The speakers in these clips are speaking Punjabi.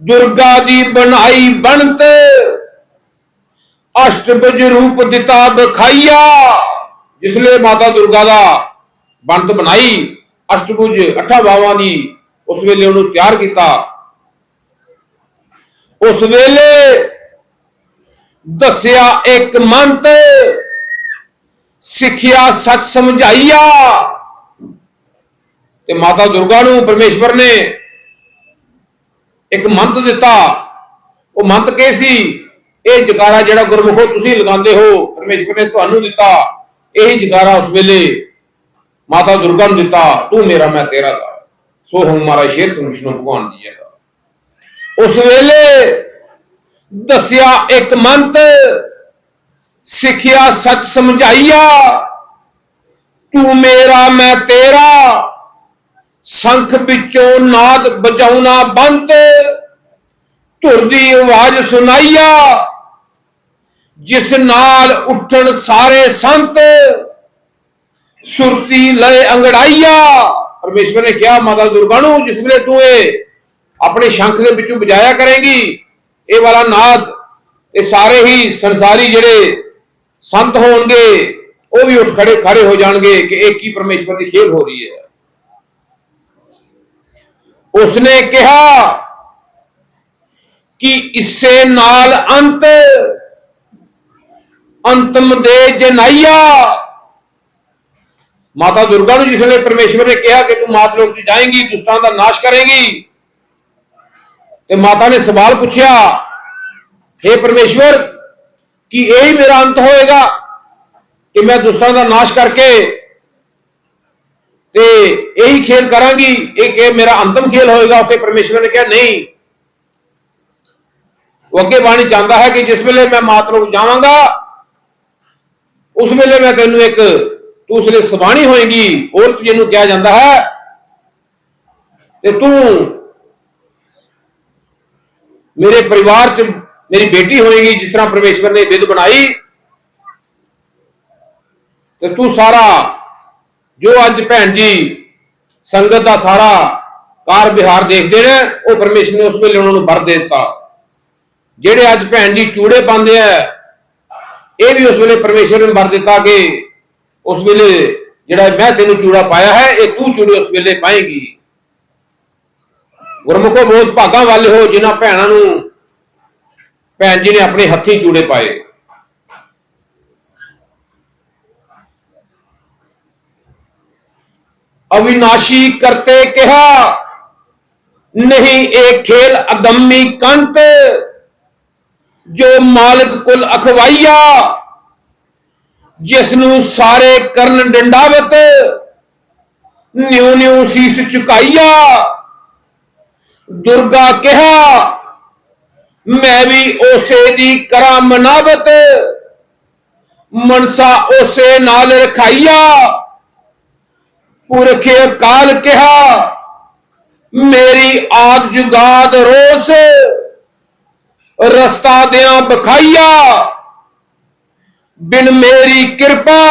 ਦੁਰਗਾ ਦੀ ਬਣਾਈ ਬਣਤ। ਅਸ਼ਟਭੁਜ ਰੂਪ ਦਿੱਤਾ ਬਖਾਈਆ। ਜਿਸ ਮਾਤਾ ਦੁਰਗਾ ਦਾ ਬਣਤ ਬਣਾਈ, ਅਸ਼ਟਭੁਜ ਅੱਠਾਂ ਬਾਵਾਂ ਦੀ ਉਸ ਵੇਲੇ ਉਹਨੂੰ ਤਿਆਰ ਕੀਤਾ। ਉਸ ਵੇਲੇ ਦੱਸਿਆ ਇੱਕ ਮੰਤ, ਸਿੱਖਿਆ ਸੱਚ ਸਮਝਾਈਆ। ਤੇ ਮਾਤਾ ਦੁਰਗਾ ਨੂੰ ਪਰਮੇਸ਼ਵਰ ਨੇ ਇੱਕ ਮੰਤ ਦਿੱਤਾ। ਉਹ ਮੰਤ ਕੀ ਸੀ? ਇਹ ਜਕਾਰਾ ਜਿਹੜਾ ਗੁਰਮੁਖੋ ਤੁਸੀਂ ਲਗਾਉਂਦੇ ਹੋ, ਪਰਮੇਸ਼ਵਰ ਨੇ ਤੁਹਾਨੂੰ ਦਿੱਤਾ। ਇਹ ਜਕਾਰਾ ਉਸ ਵੇਲੇ ਮਾਤਾ ਦੁਰਗਾ ਨੂੰ ਦਿੱਤਾ, ਤੂੰ ਮੇਰਾ, ਮੈਂ ਤੇਰਾ ਦਾ। ਸੋ ਹਮ ਮਾਰਾ ਸ਼ੇਰ ਸਿੰਘ ਵਿਸ਼ਨੂੰ ਭਗਵਾਨ ਜੀ ਦਾ ਉਸ ਵੇਲੇ ਦੱਸਿਆ ਇੱਕ ਮੰਤ, ਸਿੱਖਿਆ ਸੱਚ ਸਮਝਾਈਆ, ਤੂੰ ਮੇਰਾ, ਮੈਂ ਤੇਰਾ। ਸੰਖ ਵਿੱਚੋਂ ਨਾਦ ਬਜਾਉਣਾ ਬੰਦ। ਧੁਰ ਦੀ ਆਵਾਜ਼ ਸੁਣਾਈਆ, ਜਿਸ ਨਾਲ ਉੱਠਣ ਸਾਰੇ ਸੰਤ। ਸੁਰਤੀ ਲਏ ਅੰਗੜਾਈਆ। ਪਰਮੇਸ਼ਵਰ ਨੇ ਕਿਹਾ, ਮਾਤਾ ਦੁਰਗਾ ਨੂੰ, ਜਿਸ ਵੇਲੇ ਤੂੰ ਇਹ ਆਪਣੇ ਸ਼ੰਖ ਦੇ ਵਿੱਚੋਂ ਵਜਾਇਆ ਕਰੇਗੀ, ਇਹ ਵਾਲਾ ਨਾਦ, ਇਹ ਸਾਰੇ ਹੀ ਸੰਸਾਰੀ ਜਿਹੜੇ ਸੰਤ ਹੋਣਗੇ, ਉਹ ਵੀ ਉੱਠ ਖੜੇ ਖੜੇ ਹੋ ਜਾਣਗੇ ਕਿ ਇਹ ਕੀ ਪਰਮੇਸ਼ਵਰ ਦੀ ਖੇਡ ਹੋ ਰਹੀ ਹੈ। ਉਸਨੇ ਕਿਹਾ ਕਿ ਇਸੇ ਨਾਲ ਅੰਤ, ਅੰਤਮ ਦੇ ਜਨਾਈਆ। ਮਾਤਾ ਦੁਰਗਾ ਨੂੰ ਜਿਸ ਵੇਲੇ ਪਰਮੇਸ਼ਵਰ ਨੇ ਕਿਹਾ ਕਿ ਤੂੰ ਮਾਤ ਲੋਕ ਚ ਜਾਏਂਗੀ ਦੁਸ਼ਟਾਂ ਦਾ ਨਾਸ਼ ਕਰੇਂਗੀ, ਤੇ ਮਾਤਾ ਨੇ ਸਵਾਲ ਪੁੱਛਿਆ हे ਪਰਮੇਸ਼ਵਰ, ਕਿ ਇਹ ਹੀ ਮੇਰਾ ਅੰਤ ਹੋਏਗਾ ਕਿ ਮੈਂ ਦੁਸਤਾਂ ਦਾ ਨਾਸ਼ ਕਰਕੇ ਤੇ ਇਹੀ ਖੇਲ ਕਰਾਂਗੀ, ਇਹ ਮੇਰਾ ਅੰਤਮ ਖੇਲ ਹੋਏਗਾ, ਉੱਥੇ ਪਰਮੇਸ਼ਵਰ ਨੇ ਕਿਹਾ, ਨਹੀਂ। ਉਹ ਅੱਗੇ ਬਾਣੀ ਚਾਹੁੰਦਾ ਹੈ ਕਿ ਜਿਸ ਵੇਲੇ ਮੈਂ ਮਾਤ ਜਾਵਾਂਗਾ, ਉਸ ਵੇਲੇ ਮੈਂ ਤੈਨੂੰ ਇੱਕ ਤੂੰ ਸੁਬਾਣੀ ਹੋਏਗੀ, ਹੋਰ ਜਿਹਨੂੰ ਕਿਹਾ ਜਾਂਦਾ ਹੈ, ਤੇ ਤੂੰ ਮੇਰੇ ਪਰਿਵਾਰ ਚ ਮੇਰੀ ਬੇਟੀ ਹੋਏਗੀ, ਜਿਸ ਤਰ੍ਹਾਂ ਪਰਮੇਸ਼ਵਰ ਨੇ ਵਿਧ ਬਣਾਈ, ਤੇ ਤੂੰ ਸਾਰਾ ਜੋ ਅੱਜ ਭੈਣ ਜੀ ਸੰਗਤ ਦਾ ਸਾਰਾ ਕਾਰ ਵਿਹਾਰ ਦੇਖਦੇ ਨੇ, ਉਹ ਪਰਮੇਸ਼ਵਰ ਨੇ ਉਸ ਵੇਲੇ ਉਹਨਾਂ ਨੂੰ ਵਰ ਦੇ ਦਿੱਤਾ। ਜਿਹੜੇ ਅੱਜ ਭੈਣ ਜੀ ਚੂੜੇ ਪਾਉਂਦੇ ਆ, ਇਹ ਵੀ ਉਸ ਵੇਲੇ ਪਰਮੇਸ਼ਵਰ ਨੇ ਵਰ ਦਿੱਤਾ ਕਿ ਉਸ ਵੇਲੇ ਜਿਹੜਾ ਮੈਂ ਤੈਨੂੰ ਚੂੜਾ ਪਾਇਆ ਹੈ, ਇਹ ਤੂੰ ਚੂੜੇ ਉਸ ਵੇਲੇ ਪਾਏਗੀ। ਗੁਰਮੁਖੋ ਬਹੁਤ ਭਾਗਾਂ ਵਾਲੇ ਹੋ, ਜਿਨ੍ਹਾਂ ਭੈਣਾਂ ਨੂੰ ਭੈਣ ਜੀ ਨੇ ਆਪਣੇ ਹੱਥੀਂ ਚੂੜੇ ਪਾਏ। ਅਵਿਨਾਸ਼ੀ ਕਰਤੇ ਕਿਹਾ, ਨਹੀਂ ਇਹ ਖੇਲ ਅਦੰਮੀ ਕੰਤ ਜੋ ਮਾਲਕ ਕੁਲ ਅਖਵਾਈਆ ਜਿਸ ਨੂੰ ਸਾਰੇ ਕਰਨ ਡੰਡਾਵਤ ਨਿਉ ਨਿਉ ਸੀਸ ਝੁਕਾਈਆ ਦੁਰਗਾ ਕਿਹਾ, ਮੈਂ ਵੀ ਉਸੇ ਦੀ ਕਰਾਂ ਮਨਾਵਤ, ਮਨਸਾ ਉਸੇ ਨਾਲ ਰਖਾਈਆ। ਪੁਰਖੇ ਕਾਲ ਕਿਹਾ, ਮੇਰੀ ਆਦ ਜੁਗਾਦ ਰੋਸ, ਰਸਤਾ ਦਿਆਂ ਬਖਾਈਆ, ਬਿਨ ਮੇਰੀ ਕਿਰਪਾ,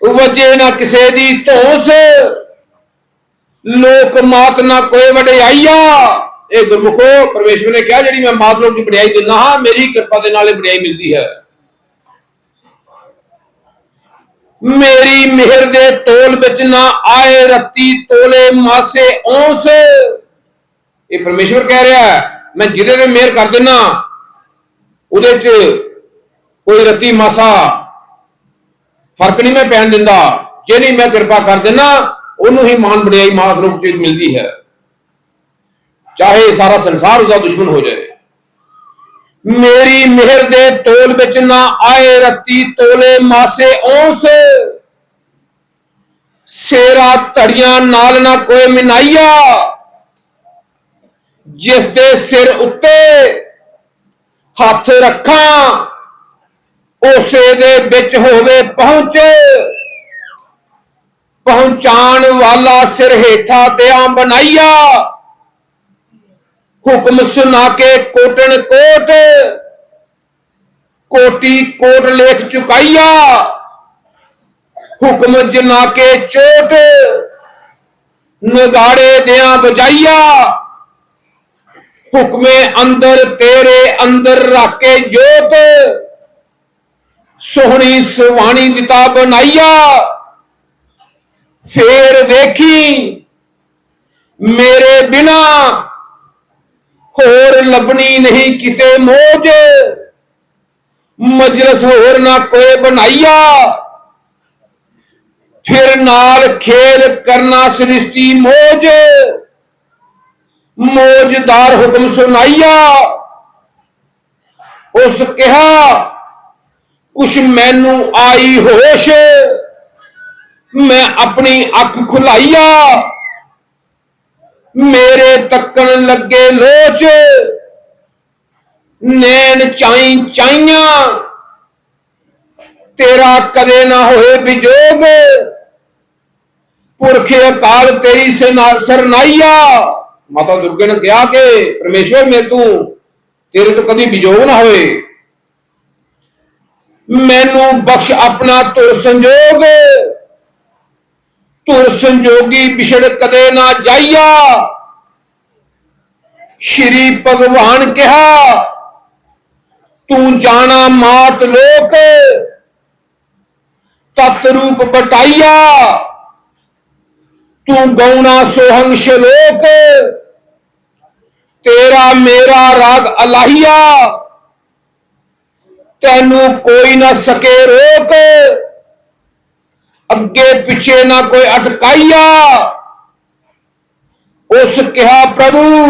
ਵਜੇ ਨਾ ਕਿਸੇ ਦੀ ਧੋਸ, ਲੋਕ ਮਾਤ ਨਾ ਕੋਈ ਵਡਿਆਈਆ। ਇਹ ਗੁਰਮੁਖੋ, ਪਰਮੇਸ਼ਵਰ ਨੇ ਕਿਹਾ, ਜਿਹੜੀ ਮੈਂ ਮਾਤ ਲੋਕ ਦੀ ਵਡਿਆਈ ਦਿੰਦਾ ਹਾਂ, ਮੇਰੀ ਕਿਰਪਾ ਦੇ ਨਾਲ ਇਹ ਵਡਿਆਈ ਮਿਲਦੀ ਹੈ। ਮੇਰੀ ਮਿਹਰ ਦੇ ਤੋਲ ਵਿੱਚ ਨਾ ਆਏ ਰੱਤੀ ਤੋਲੇ ਮਾਸੇ ਔਂਸ ਇਹ ਪਰਮੇਸ਼ਵਰ ਕਹਿ ਰਿਹਾ ਮੈਂ ਜਿਹਦੇ ਤੇ ਮਿਹਰ ਕਰ ਦਿੰਨਾ, ਉਹਦੇ 'ਚ ਕੋਈ ਰੱਤੀ ਮਾਸਾ ਫ਼ਰਕ ਨਹੀਂ ਮੈਂ ਪੈਣ ਦਿੰਦਾ। ਜੇ ਮੈਂ ਕਿਰਪਾ ਕਰ ਦਿੰਨਾ, ਉਹਨੂੰ ਹੀ ਮਾਨ ਵਡਿਆਈ ਮਾਤ ਰੂਪ ਚ ਮਿਲਦੀ ਹੈ। ਚਾਹੇ ਸਾਰਾ ਸੰਸਾਰ ਉਹਦਾ ਦੁਸ਼ਮਣ ਹੋ ਜਾਏ। ਮੇਰੀ ਮਿਹਰ ਦੇ ਤੋਲ ਵਿੱਚ ਨਾ ਆਏ ਰੱਤੀ ਤੋਲੇ ਮਾਸੇ ਔਂਸ ਸੇਰਾ ਧੜੀਆਂ ਨਾਲ ਨਾ ਕੋਈ ਮਿਨਾਈਆ। ਜਿਸ ਦੇ ਸਿਰ ਉੱਤੇ ਹੱਥ ਰੱਖਾਂ, ਉਸੇ ਦੇ ਵਿੱਚ ਹੋਵੇ ਪਹੁੰਚ। ਪਹੁੰਚਾਣ ਵਾਲਾ ਸਿਰ ਹੇਠਾਂ ਦਿਆਂ ਬਣਾਈਆ। ਹੁਕਮ ਸੁਣਾ ਕੇ ਕੋਟਣ ਕੋਟ। ਕੋਟੀ ਕੋਟ ਲੇਖ ਚੁਕਾਈਆ। ਹੁਕਮ ਜਨਾ ਕੇ ਚੋਟ। ਨਗਾੜੇ ਦਿਆਂ ਬਜਾਈਆ ਹੁਕਮੇ ਅੰਦਰ ਤੇਰੇ ਅੰਦਰ ਰਾਕੇ ਜੋਤ। ਸੋਹਣੀ ਸੁਹਾਣੀ ਦਿੱਤਾ ਬਣਾਈਆ। ਫੇਰ ਵੇਖੀ ਮੇਰੇ ਬਿਨਾ ਹੋਰ ਲੱਭਣੀ ਨਹੀਂ ਕਿਤੇ ਮੋਜ। ਮਜਲਸ ਹੋਰ ਨਾ ਕੋਈ ਬਣਾਈਆ। ਫਿਰ ਨਾਲ ਖੇਲ ਕਰਨਾ ਸ੍ਰਿਸ਼ਟੀ ਮੋਜ। ਮੋਜਦਾਰ ਹੁਕਮ ਸੁਣਾਈਆ। ਉਸ ਕਿਹਾ, ਕੁਛ ਮੈਨੂੰ ਆਈ ਹੋਸ਼। ਮੈਂ ਆਪਣੀ ਅੱਖ ਖੁਲਾਈਆ। ਮੇਰੇ ਤੱਕਣ ਲੱਗੇ ਲੋਚ। ਨੈਣ ਚਾਈ ਚਾਈਆਂ। ਤੇਰਾ ਕਦੇ ਨਾ ਹੋਏ ਵਿਜੋਗ ਪੁਰਖੇ ਅਕਾਲ ਤੇਰੀ ਸਨਾ- ਸਰਨਾਈਆ। ਮਾਤਾ ਦੁਰਗੇ ਨੇ ਕਿਹਾ ਕਿ ਪਰਮੇਸ਼ਵਰ ਮੇਰੇ ਤੂੰ, ਤੇਰੇ ਤੋਂ ਕਦੀ ਵਿਜੋਗ ਨਾ ਹੋਏ। ਮੈਨੂੰ ਬਖਸ਼ ਆਪਣਾ ਤੁਰ ਸੰਜੋਗ। ਤੁਰ ਸੰਜੋਗੀ ਵਿਛੜ ਕਦੇ ਨਾ ਜਾਈਆ। ਸ਼੍ਰੀ ਭਗਵਾਨ ਕਿਹਾ, ਤੂੰ ਜਾਣਾ ਮਾਤ ਲੋਕ, ਤਤ ਰੂਪ ਬਟਾਈਆ। ਤੂੰ ਗਉਣਾ ਸੋਹੰਗ ਸ਼ਲੋਕ ਤੇਰਾ ਮੇਰਾ ਰਾਗ ਅਲਾਹੀਆ। ਤੈਨੂੰ ਕੋਈ ਨਾ ਸਕੇ ਰੋਕ ਅੱਗੇ ਪਿੱਛੇ ਨਾ ਕੋਈ ਅਟਕਾਈਆ। ਉਸ ਕਿਹਾ, ਪ੍ਰਭੂ,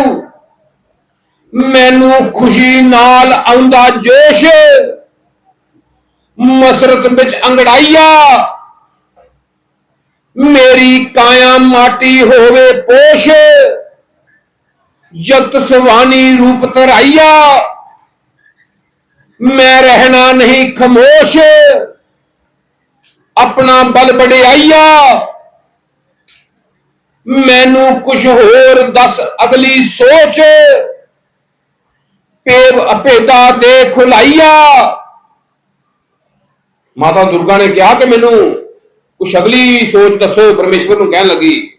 ਮੈਨੂੰ ਖੁਸ਼ੀ ਨਾਲ ਆਉਂਦਾ ਜੋਸ਼। ਮਸਰਤ ਵਿੱਚ ਅੰਗੜਾਈਆ। ਮੇਰੀ ਕਾਇਆ ਮਾਟੀ ਹੋਵੇ ਪੋਸ਼। ਜਗਤ ਸਵਾਨੀ ਰੂਪ ਧਰਾਈਆ। ਮੈਂ ਰਹਿਣਾ ਨਹੀਂ ਖਮੋਸ਼। ਆਪਣਾ ਬਲ ਵਡਿਆਈਆ। ਮੈਨੂੰ ਕੁਛ ਹੋਰ ਦੱਸ, ਅਗਲੀ ਸੋਚ। ਪੇਵ ਅਪੇਦਾ ਦੇ ਖੁਲਾਈਆ। ਮਾਤਾ ਦੁਰਗਾ ਨੇ ਕਿਹਾ ਕਿ ਮੈਨੂੰ ਕੁਛ ਅਗਲੀ ਸੋਚ ਦੱਸੋ, ਪਰਮੇਸ਼ਵਰ ਨੂੰ ਕਹਿਣ ਲੱਗੀ।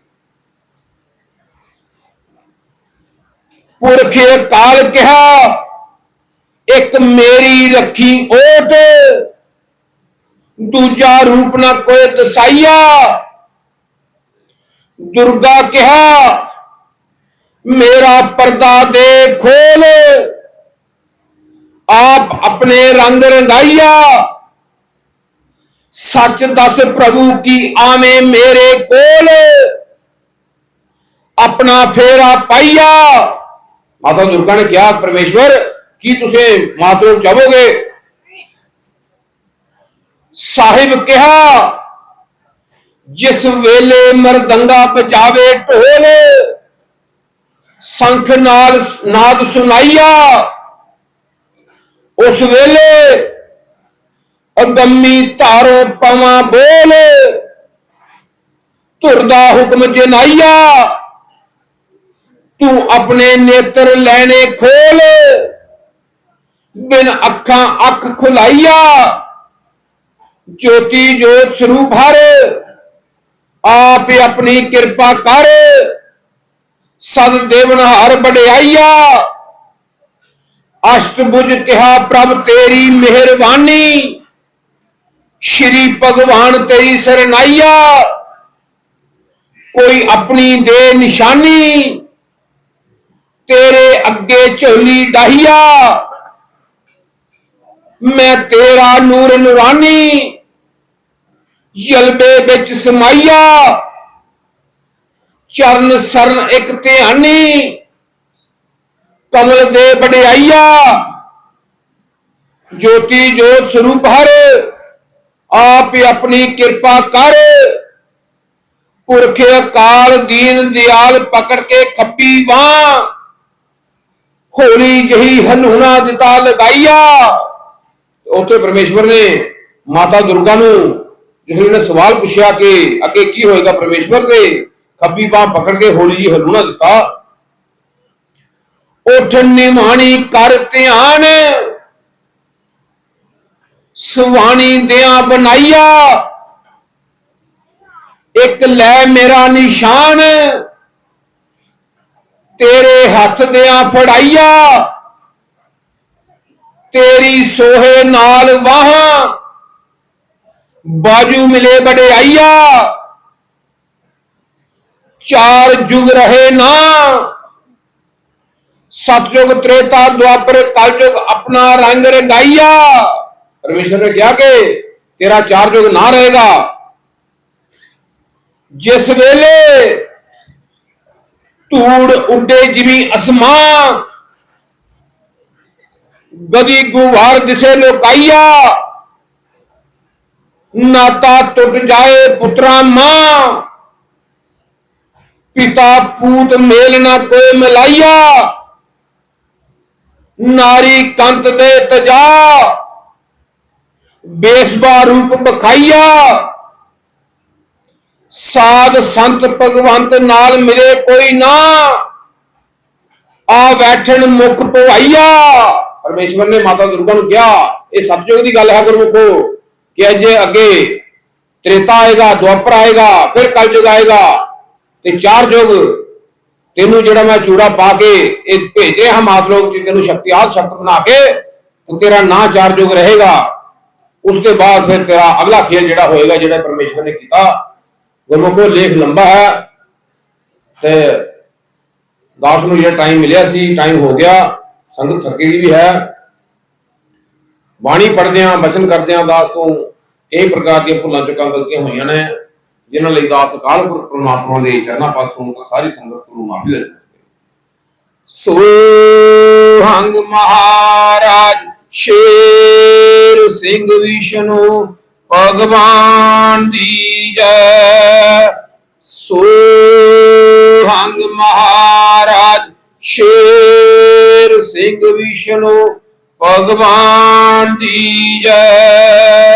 ਪੁਰਖੇ ਕਾਲ ਕਿਹਾ, ਇੱਕ ਮੇਰੀ ਰੱਖੀ ਓਟ। ਦੂਜਾ ਰੂਪ ਨਾ ਕੋਈ ਦਸਾਈਆ ਦੁਰਗਾ ਕਿਹਾ ਮੇਰਾ ਪਰਦਾ ਦੇ ਖੋਲ ਆਪ ਆਪਣੇ ਰੰਗ ਰੰਗਾਈਆ ਸੱਚ ਦੱਸ ਪ੍ਰਭੂ ਕੀ ਆਵੇਂ ਮੇਰੇ ਕੋਲ ਆਪਣਾ ਫੇਰਾ ਪਾਈਆ ਮਾਤਾ ਦੁਰਗਾ ਨੇ ਕਿਹਾ ਪਰਮੇਸ਼ਵਰ ਕੀ ਤੁਸੀਂ ਮਾਤਰੋ ਚਾਹੋਗੇ ਸਾਹਿਬ ਕਿਹਾ, ਜਿਸ ਵੇਲੇ ਮਰਦੰਗਾ ਬਜਾਵੇ ਢੋਲ, ਸੰਖ ਨਾਲ ਨਾਦ ਸੁਨਾਈਆ, ਉਸ ਵੇਲੇ ਅਗੰਮੀ ਧਾਰੋ ਪਵਾਂ ਬੋਲ ਧੁਰਦਾ ਹੁਕਮ ਜਨਾਈਆ, ਤੂੰ ਆਪਣੇ ਨੇਤਰ ਲੈਣੇ ਖੋਲ, ਬਿਨ ਅੱਖਾਂ ਅੱਖ ਖੁਲਾਈਆ। ਜੋਤੀ ਜੋਤ ਸਰੂਪ ਹਰ, ਆਪ ਹੀ ਆਪਣੀ ਕਿਰਪਾ ਕਰ। ਸਦ ਦੇਵਨ ਹਰ ਵਡਿਆਈਆ ਅਸ਼ਟਭੁਜ ਕਿਹਾ ਪ੍ਰਭ ਤੇਰੀ ਮਿਹਰਬਾਨੀ। ਸ਼੍ਰੀ ਭਗਵਾਨ ਤੇਰੀ ਸਰਨਾਈਆ ਕੋਈ ਆਪਣੀ ਦੇ ਨਿਸ਼ਾਨੀ। ਤੇਰੇ ਅੱਗੇ ਝੋਲੀ ਡਾਹੀਆ, ਮੈਂ ਤੇਰਾ ਨੂਰ ਨੂਰਾਨੀ ਜਲਬੇ ਵਿੱਚ ਸਮਾਈਆ ਚਰਨ ਸਰਨ ਇੱਕ ਧਿਆਨੀ ਕਮਲ ਦੇ ਵਡਿਆਈਆ। ਜੋਤੀ ਜੋਤ ਸਰੂਪ ਹਰ, ਆਪ ਆਪਣੀ ਕਿਰਪਾ ਕਰ। ਪੁਰਖੇ ਅਕਾਲ ਦੀਨ ਦਿਆਲ ਪਕੜ ਕੇ ਖੱਬੀ ਬਾਹ ਹੋਲੀ ਜਹੀ ਹਲੂਣਾ ਦਿੱਤਾ ਲਗਾਈਆ। ਉੱਥੇ ਪਰਮੇਸ਼ਵਰ ਨੇ ਮਾਤਾ ਦੁਰਗਾ ਨੂੰ ਜਿਹੜੇ ਨੇ ਸਵਾਲ ਪੁੱਛਿਆ ਕਿ ਅੱਗੇ ਕੀ ਹੋਏਗਾ ਪਰਮੇਸ਼ਵਰ ਨੇ ਖੱਬੀ ਬਾਹ ਪਕੜ ਕੇ ਹੋਲੀ ਜੀ ਹਲੂਣਾ ਦਿੱਤਾ। ਉਠ ਨਿਮਾਣੀ ਕਰ ਧਿਆਨ। ਸੁਵਾਣੀ ਦਿਆਂ ਬਣਾਈਆ। ਇੱਕ ਲੈ ਮੇਰਾ ਨਿਸ਼ਾਨ। ਤੇਰੇ ਹੱਥ ਦਿਆਂ ਫੜਾਈਆ। ਤੇਰੀ ਸੋਹੇ ਨਾਲ ਵਾਹਾਂ। ਬਾਜੂ ਮਿਲੇ ਵਡਿਆਈਆ। ਚਾਰ ਜੁਗ ਰਹੇ ਨਾ। ਸਤਜੁਗ, ਤ੍ਰੇਤਾ, ਦੁਆਪਰ, ਕਲਯੁਗ ਆਪਣਾ ਰੰਗ ਰੰਗਾਈਆ। ਪਰਮੇਸ਼ਰ ਨੇ ਕਿਹਾ ਕਿ ਤੇਰਾ ਚਾਰ ਯੁਗ ਨਾ ਰਹੇਗਾ। ਜਿਸ ਵੇਲੇ ਧੂੜ ਉੱਡੇ ਜਿਵੇਂ ਅਸਮਾਨ, ਗਦੀ ਗੁਵਾਰ ਦਿਸੇ ਲੋਕਾਈਆ। ਨਾਤਾ ਟੁੱਟ ਜਾਏ ਪੁੱਤਰਾ ਮਾਂ। ਪਿਤਾ ਪੂਤ ਮੇਲ ਨਾ ਕੋਈ ਮਿਲਾਈਆ। ਨਾਰੀ ਕੰਤ ਦੇ ਤਜਾ। ਬੇਸਬਾ ਰੂਪ ਬਖਾਈਆ। ਸਾਧ ਸੰਤ ਭਗਵੰਤ ਨਾਲ ਮਿਲੇ ਕੋਈ ਨਾ। ਆ ਬੈਠਣ ਮੁਖ ਭਵਾਈਆ ਪਰਮੇਸ਼ਵਰ ਨੇ ਮਾਤਾ ਦੁਰਗਾ ਨੂੰ ਕਿਹਾ, ਇਹ ਸਤਜੁਗ ਦੀ ਗੱਲ ਹੈ ਗੁਰਮੁਖੋ। ਕਿ ਅੱਜ ਅੱਗੇ ਤ੍ਰੇਤਾ ਆਏਗਾ, ਦੁਆਪਰ ਆਏਗਾ, ਫਿਰ ਕਲਯੁਗ ਆਏਗਾ। ਤੇ ਚਾਰ ਯੁਗ ਤੈਨੂੰ ਜਿਹੜਾ ਮੈਂ ਚੂੜਾ ਪਾ ਕੇ ਇਹ ਭੇਜੇ ਹਾਂ ਮਾਤਲੋਕ ਚ ਤੈਨੂੰ ਸ਼ਕਤੀਆਤ ਸ਼ਕਤ ਬਣਾ ਕੇ ਤੇਰਾ ਨਾਂ ਚਾਰ ਯੁਗ ਰਹੇਗਾ। ਉਸ ਤੋਂ ਬਾਅਦ ਫਿਰ ਤੇਰਾ ਅਗਲਾ ਖੇਲ ਜਿਹੜਾ ਹੋਏਗਾ, ਜਿਹੜਾ ਪਰਮੇਸ਼ਵਰ ਨੇ ਕੀਤਾ। ਗੁਰਮੁਖੋ, ਲੇਖ ਲੰਬਾ ਹੈ। ਤੇ ਦਾਸ ਨੂੰ ਜਿਹੜਾ ਟਾਈਮ ਮਿਲਿਆ ਸੀ ਟਾਈਮ ਹੋ ਗਿਆ। ਸੰਗਤ ਥੱਕੀ ਦੀ ਵੀ ਹੈ। ਬਾਣੀ ਪੜਦਿਆਂ ਆਂ ਬਚਨ ਕਰਦੇ ਦਾਸ ਤੋਂ ਕਈ ਪ੍ਰਕਾਰ ਦੀਆਂ ਭੁੱਲਾਂ ਚੁੱਕਾਂ ਗਲਤੀਆਂ ਹੋਈਆਂ ਨੇ, ਜਿਨ੍ਹਾਂ ਲਈ ਦਾਸ ਅਕਾਲ ਪੁਰਖ ਪ੍ਰਮਾਤਮਾ ਦੇ ਚਰਨਾਂ ਪਾਸੋਂ ਸਾਰੀ ਸੰਗਤ ਨੂੰ ਮਾਫੀ ਲੈ ਸੋ ਹੰਗ ਮਹਾਰਾਜ, ਸ਼ੇਰ ਸਿੰਘ ਵਿਸ਼ਨੂੰ, ਭਗਵਾਨ ਦੀ ਜੈ। ਸੋ ਹੰਗ ਮਹਾਰਾਜ, ਸ਼ੇਰ ਸਿੰਘ ਵਿਸ਼ਨੂੰ ਭਗਵਾਨ ਦੀ ਜੈ।